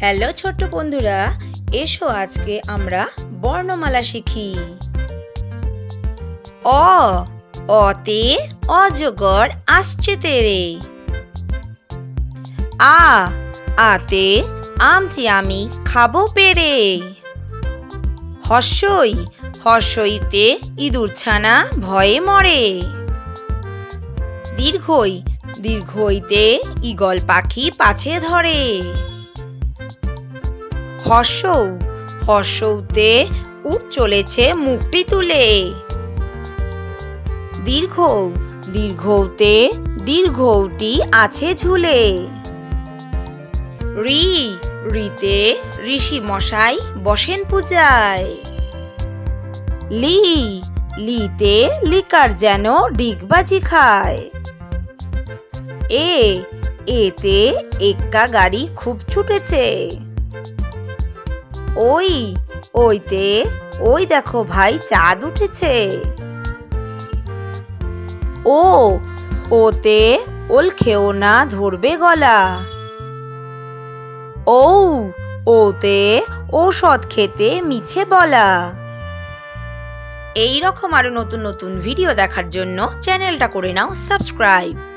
Hello ছোট্ট বন্ধুরা, এসো আজকে আমরা বর্ণমালা শিখি। অ, অতে অজগর আসছে তেরে। আ, আতে আমটি আমি খাব পেরে। হর্ষই, হর্ষইতে ইঁদুর ছানা ভয়ে মরে। দীর্ঘই, দীর্ঘইতে ঈগল পাখি পাছে ধরে। হর্ষ, হর্ষতে উট চলেছে মুখটি তুলে। দীর্ঘ, দীর্ঘতে দীর্ঘটি আছে ঝুলে। রি, রিতে ঋষি মশাই বসেন পূজায়। লি, লিতে লিকার যেন ডিগবাজি খায়। এ, এতে এক্কা গাড়ি খুব ছুটেছে। ওই, ওইতে, ওই দেখো ভাই, চাঁদ উঠেছে। ও, ওতে ওল খেও না, ধরবে গলা। ও ওতে ঔষধ খেতে মিছে বলা। এই রকম আরও নতুন নতুন ভিডিও দেখার জন্য চ্যানেলটা করে নাও, সাবস্ক্রাইব।